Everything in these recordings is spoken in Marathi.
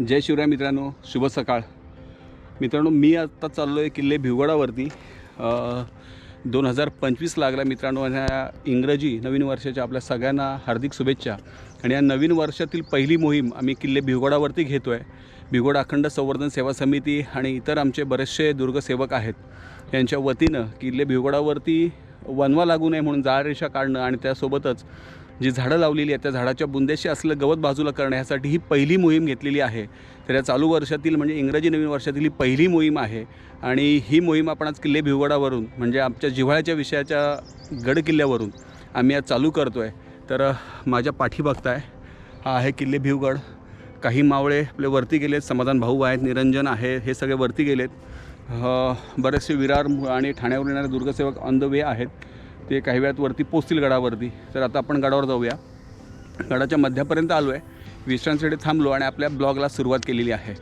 जय शिवराय मित्रांनो शुभ सकाळ. मित्रांनो मी आत्ता चाललो आहे किल्ले भिवगडावरती. दोन हजार पंचवीस लागला मित्रांनो ह्या इंग्रजी नवीन वर्षाच्या आपल्या सगळ्यांना हार्दिक शुभेच्छा. आणि या नवीन वर्षातील पहिली मोहीम आम्ही किल्ले भिवगडावरती घेतो आहे भिवगड अखंड संवर्धन सेवा समिती आणि इतर आमचे बरेचसे दुर्गसेवक आहेत. यांच्या वतीनं किल्ले भिवगडावरती वनवा लागू नये म्हणून जाळ रेषा काढणं आणि त्यासोबतच जी झाडं लावलेली आहेत त्या झाडाच्या बुंदेशी असलेलं गवत बाजूला करण्यासाठी ही पहिली मोहीम घेतलेली आहे. तर या चालू वर्षातील म्हणजे इंग्रजी नवीन वर्षातील ही पहिली मोहीम आहे. आणि ही मोहीम आपण आज किल्ले भिवगडावरून म्हणजे आमच्या जिव्हाळ्याच्या विषयाच्या गड किल्ल्यावरून आम्ही आज चालू करतो आहे तर माझ्या पाठी बघताय हा आहे किल्ले भिवगड. काही मावळे आपले वरती गेलेत समाधान भाऊ आहेत निरंजन आहे हे सगळे वरती गेलेत. बरेचसे विरार आणि ठाण्यावरून येणारे दुर्गसेवक ऑन द वे आहेत. ते काही वेळात वरती पोचतील गडावरती. तर आता आपण गडावर जाऊया. गडाच्या मध्यापर्यंत आलो आहे विश्रांतीसाठी थांबलो आणि आपल्या ब्लॉगला सुरुवात केलेली आहे.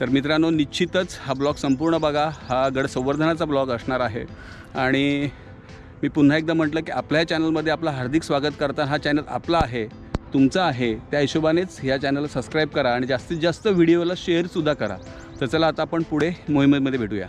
तर मित्रांनो निश्चितच हा ब्लॉग संपूर्ण बघा. हा गड संवर्धनाचा ब्लॉग असणार आहे. आणि मी पुन्हा एकदा म्हटलं की आपल्या चॅनलमध्ये आपलं हार्दिक स्वागत करता हा चॅनल आपला आहे तुमचा आहे त्या हिशोबानेच ह्या चॅनलला सबस्क्राईब करा आणि जास्तीत जास्त व्हिडिओला शेअरसुद्धा करा. तर चला आता आपण पुढे मोहिमेमध्ये भेटूया.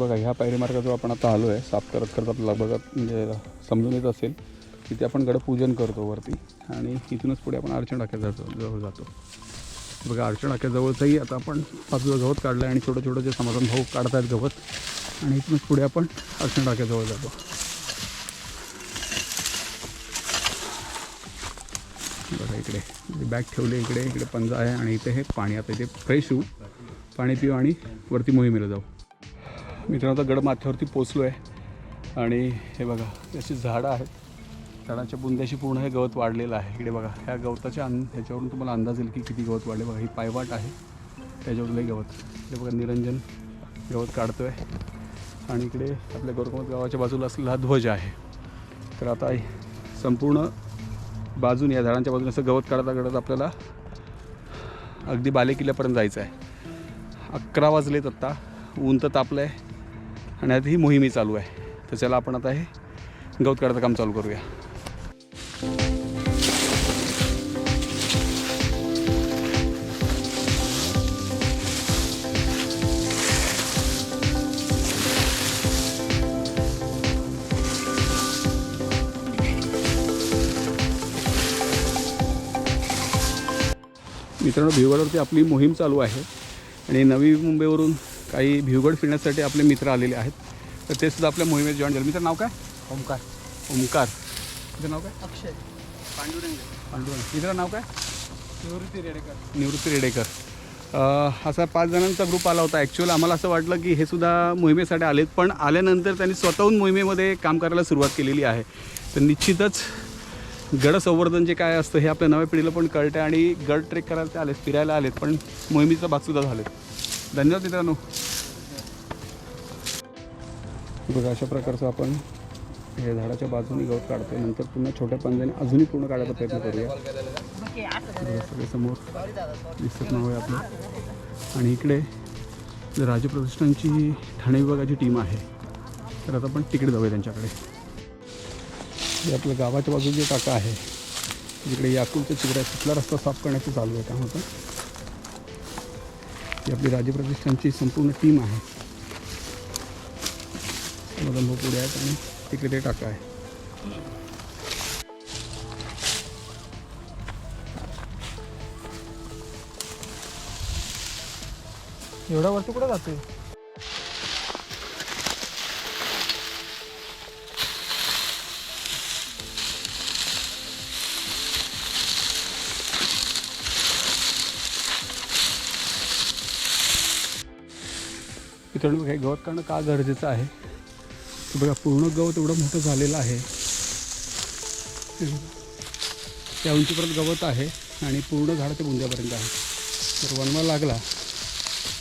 बघा ह्या पायरी मार्गाजवळ आपण आता आलो आहे साफ करत करत आपल्याला बघत म्हणजे समजून येत असेल तिथे आपण गडपूजन करतो वरती आणि इथूनच पुढे आपण अर्चन टाक्या जातो जवळ जातो. बघा अर्चण टाक्याजवळचंही आता आपण बाजूला गवत काढलं आहे आणि छोटं छोटं जे समाधान भाऊ काढत आहेत गवत आणि इथूनच पुढे आपण अर्चण टाक्याजवळ जातो. बघा इकडे बॅग ठेवले इकडे इकडे पंजा आहे आणि इथे हे पाणी आता इथे फ्रेश होऊ पाणी पिऊ आणि वरती मोहिमेला जाऊ. मित्रांनो आता गड माथ्यावरती पोचलो आहे आणि हे बघा अशी झाडं आहेत. झाडाच्या बुंद्याशी पूर्ण हे गवत वाढलेलं आहे. इकडे बघा ह्या गवताच्या अं ह्याच्यावरून तुम्हाला अंदाज येईल की किती गवत वाढले. बघा ही पायवाट आहे. त्याच्यावरलं गवत. हे बघा निरंजन गवत काढतो आहे आणि इकडे आपल्या गौरकमत गावाच्या बाजूला असलेला हा ध्वज आहे. तर आता संपूर्ण बाजून या झाडांच्या बाजूने असं गवत काढता काढत आपल्याला अगदी बालेकिल्ल्यापर्यंत जायचं आहे. अकरा वाजलेत आत्ता ऊन तर तापलं आहे आणि आता ही मोहिमी चालू आहे. तर चला आपण आता हे गवत काढायचं काम चालू करूया. मित्रांनो भिवगडवरती आपली मोहीम चालू आहे. आणि नवी मुंबईवरून काही भिवगड फिरण्यासाठी आपले मित्र आलेले आहेत. तर ते सुद्धा आपल्या मोहिमेत जॉईन झाले. मित्र नाव काय? ओमकार. ओमकार. तुझं नाव काय? अक्षय. पांडुरंग. मित्र नाव काय? निवृत्ती रेडेकर. निवृत्ती रेडेकर. अ, असा पाच जणांचा ग्रुप आला होता. ॲक्च्युअल आम्हाला असं वाटलं की हे सुद्धा मोहिमेसाठी आलेत पण आल्यानंतर त्यांनी स्वतःहून मोहिमेमध्ये काम करायला सुरुवात केलेली आहे. तर निश्चितच गड संवर्धन जे काय असतं हे आपल्या नव्या पिढीला पण कळतं आणि गड ट्रेक करायला ते आलेत फिरायला आलेत पण मोहिमेचा भागसुद्धा झालेत. धन्यवाद मित्रांनो. बघा अशा प्रकारचं आपण हे झाडाच्या बाजूने गवत काढतोय. नंतर पुन्हा छोट्या पंजाने अजूनही पूर्ण काढायचा प्रयत्न करूया. सगळे समोर दिसत नव्हे आपलं. आणि इकडे राजप्रतिष्ठानची ठाणे विभागाची टीम आहे. तर आता आपण तिकडे जाऊया त्यांच्याकडे. हे आपल्या गावाच्या बाजूला जे काका आहे. जिकडे याकुलच्या तिकडे तिथला रस्ता साफ करण्याचं चालू आहे काय होतं ही आपली राज्य प्रतिष्ठानची संपूर्ण टीम आहे. मदंभ पुढे आहेत आणि तिकडे टाका आहे. एवढा वर्ष कुठं जाते मित्रांनो बघा हे गवत काढणं का गरजेचं आहे? बघा पूर्ण गवत एवढं मोठं झालेलं आहे. त्या उंचीपर्यंत गवत आहे आणि पूर्ण झाड ते बुंद्यापर्यंत आहे. जर वनवा लागला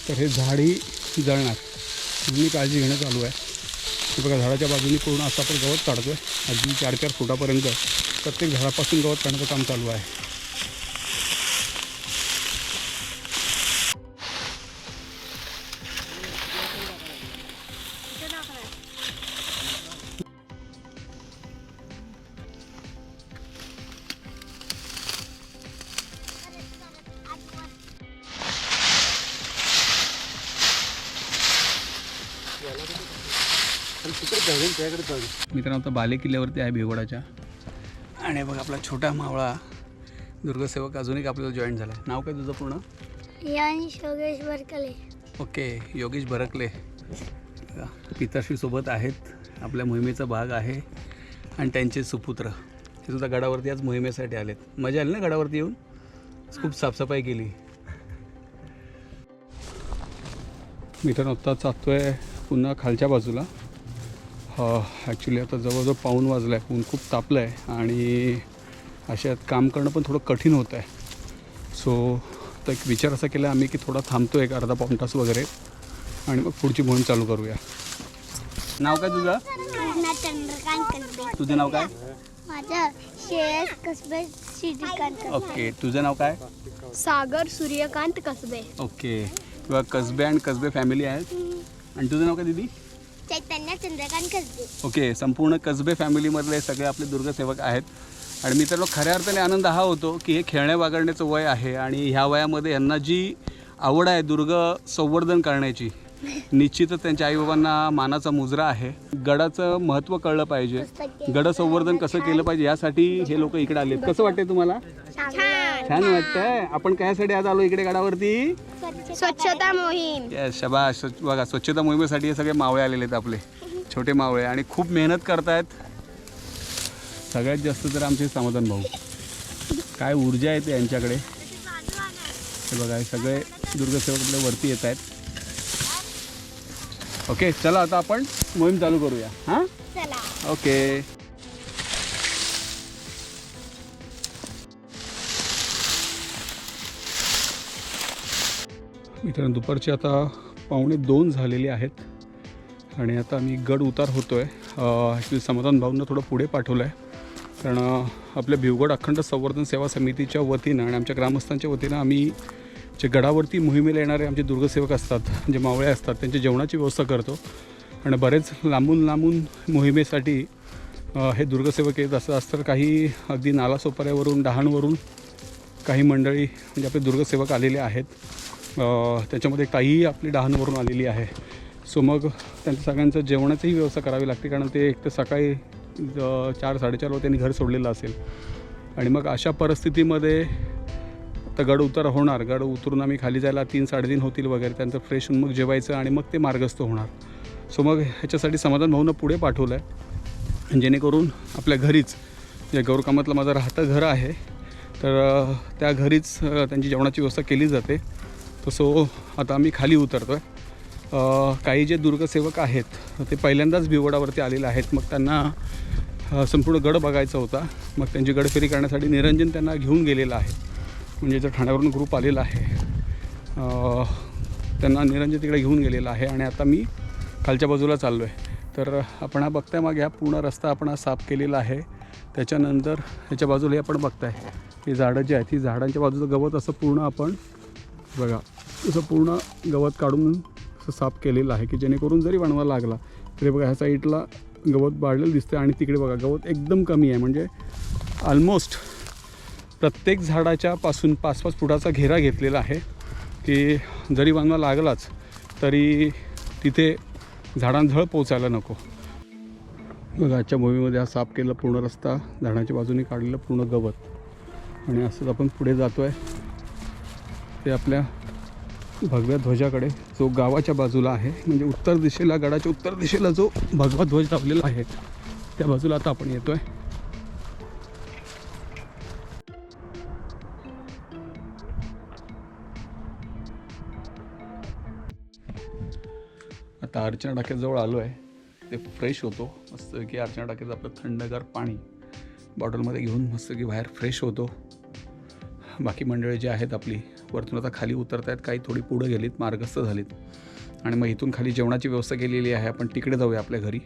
तर हे झाडही जळणार. म्हणून मी काळजी घेणं चालू आहे. बघा झाडाच्या बाजूने पूर्ण असं आपण गवत काढतो आहे अगदी चार चार फुटापर्यंत प्रत्येक झाडापासून गवत काढण्याचं काम चालू आहे. मित्रांनो आता बाले किल्ल्यावरती आहे भिवगडाच्या. आणि बघ आपला छोटा मावळा दुर्गसेवक अजून एक आपल्याला जॉईन झाला आहे नाव काय तुझं पूर्ण? योगेश बरकले. ओके योगेश भरकले पिताश्री सोबत आहेत. आपल्या मोहिमेचा भाग आहे. आणि त्यांचे सुपुत्र. ते सुद्धा गडावरती आज मोहिमेसाठी आलेत. मजा आली ना गडावरती येऊन? खूप साफसफाई केली. मित्रांनो आत्ता चालतोय पुन्हा खालच्या बाजूला. ॲक्च्युली आता जवळजवळ पाऊन वाजलं आहे ऊन खूप तापलं आहे आणि अशात काम करणं पण थोडं कठीण होतं आहे. सो तर एक विचार असा केला आम्ही की थोडा थांबतो एक अर्धा पाऊण तास वगैरे आणि मग पुढची मोहीम चालू करूया. नाव काय तुझं? कृष्णा चंद्रकांत. कसबे तुझं नाव काय? ओके तुझं नाव काय? सागर सूर्यकांत कसबे. ओके किंवा कसबे अँड कसबे फॅमिली आहेत. आणि तुझं नाव काय दिदी? चैतन्य चंद्रकांत कसबे. ओके संपूर्ण कसबे फॅमिलीमधले सगळे आपले दुर्गसेवक आहेत. आणि मित्रांनो खऱ्या अर्थाने आनंद हा होतो की हे खेळण्या वागडण्याचं वय आहे आणि ह्या वयामध्ये यांना जी आवड आहे दुर्ग संवर्धन करण्याची निश्चितच त्यांच्या आईबाबांना मानाचा मुजरा आहे. गडाचं महत्त्व कळलं पाहिजे. गड संवर्धन कसं केलं पाहिजे यासाठी हे लोक इकडे आले कसं वाटतंय तुम्हाला? छान वाटतंय. आपण कशासाठी आज आलो इकडे गडावरती? स्वच्छता मोहीम. येस शबाश स्वच्छ- बघा स्वच्छता मोहिमेसाठी हे सगळे मावळे आलेले आहेत आपले. छोटे मावळे आणि खूप मेहनत करतायत. सगळ्यात जास्त तर आमचे समाधान भाऊ. काय ऊर्जा आहे ते यांच्याकडे. हे बघा हे सगळे दुर्गसेवक आपल्या वरती येत आहेत. ओके चला आता आपण मोहीम चालू करूया. हां? चला. ओके मित्रांनो दुपारचे आता पावणे दोन झालेले आहेत आणि आता मी गड उतार होतो आहे ॲक्च्युली समाधान भाऊंना थोडं पुढे पाठवलं आहे कारण आपल्या भिवगड अखंड संवर्धन सेवा समितीच्या वतीनं आणि आमच्या ग्रामस्थांच्या वतीनं आम्ही जे गडावरती मोहिमेला येणारे आमचे दुर्गसेवक असतात जे मावळे असतात त्यांच्या जेवणाची व्यवस्था करतो. आणि बरेच लांबून लांबून मोहिमेसाठी हे दुर्गसेवक येत असतात. तर काही अगदी नालासोपाऱ्यावरून डहाणवरून काही मंडळी म्हणजे आपले दुर्गसेवक आलेले आहेत. त्याच्यामध्ये एक ताईही आपली डहाणवरून आलेली आहे. सो मग त्यांच्या सगळ्यांचं जेवणाचीही व्यवस्था करावी लागते कारण ते एक तर सकाळी चार साडेचार त्यांनी घर सोडलेलं असेल. आणि मग अशा परिस्थितीमध्ये तर गड उतार होणार. गड उतरून आम्ही खाली जायला तीन साडेतीन होतील वगैरे त्यांचं फ्रेश होऊन मग जेवायचं आणि मग ते मार्गस्थ होणार. सो मग ह्याच्यासाठी समाधान भाऊनं पुढे पाठवलं आहे जेणेकरून आपल्या घरीच जे गौरकामातलं माझं राहतं घर आहे तर त्या घरीच त्यांची जेवणाची व्यवस्था केली जाते. सो आता आम्ही खाली उतरतो आहे काही जे दुर्गसेवक आहेत ते पहिल्यांदाच भिवडावरती आलेले आहेत. मग त्यांना संपूर्ण गड बघायचा होता. मग त्यांची गडफेरी करण्यासाठी निरंजन त्यांना घेऊन गेलेलं आहे. म्हणजे जर ठाण्यावरून ग्रुप आलेला आहे. त्यांना निरंजन तिकडे घेऊन गेलेला आहे. आणि आता मी खालच्या बाजूला चाललो आहे तर आपण हा बघताय मग ह्या पूर्ण रस्ता आपण हा साफ केलेला आहे. त्याच्यानंतर ह्याच्या बाजूला हे आपण बघताय. ही झाडं जी आहेत ही झाडांच्या बाजूचं गवत असं पूर्ण आपण बघा असं पूर्ण गवत काढून असं साफ केलेलं आहे की जेणेकरून जरी वणवा लागला तरी बघा ह्या साईडला गवत वाढलेलं दिसतं आणि तिकडे बघा गवत एकदम कमी आहे. म्हणजे ऑलमोस्ट प्रत्येक झाडाच्या पासून पाच पाच फुटाचा घेरा घेतलेला आहे की जरी वणवा लागलाच तरी तिथे झाडांझळ पोचायला नको. बघा आजच्या भूमीमध्ये हा साफ केलेला पूर्ण रस्ता झाडाच्या बाजूने काढलेलं पूर्ण गवत. आणि असंच आपण पुढे जातो आहे ते आपल्या भगव्या ध्वजाकडे जो गावाच्या बाजूला आहे म्हणजे उत्तर दिशेला गडाच्या उत्तर दिशेला जो भगवा ध्वज लावलेला आहे त्या बाजूला आता आपण येतोय. आता अर्चना टाक्याजवळ आलो आहे ते फ्रेश होतो. मस्त की अर्चना टाक्याचं आपलं थंडगार पाणी बॉटलमध्ये घेऊन मस्त की बाहेर फ्रेश होतो. बाकी मंडळी जी आहेत आपली वरतून आता खाली उतरत आहेत काही थोडी पुढं गेलीत मार्गस्थ झालीत. आणि मग इथून खाली जेवणाची व्यवस्था केलेली आहे आपण तिकडे जाऊया आपल्या घरी.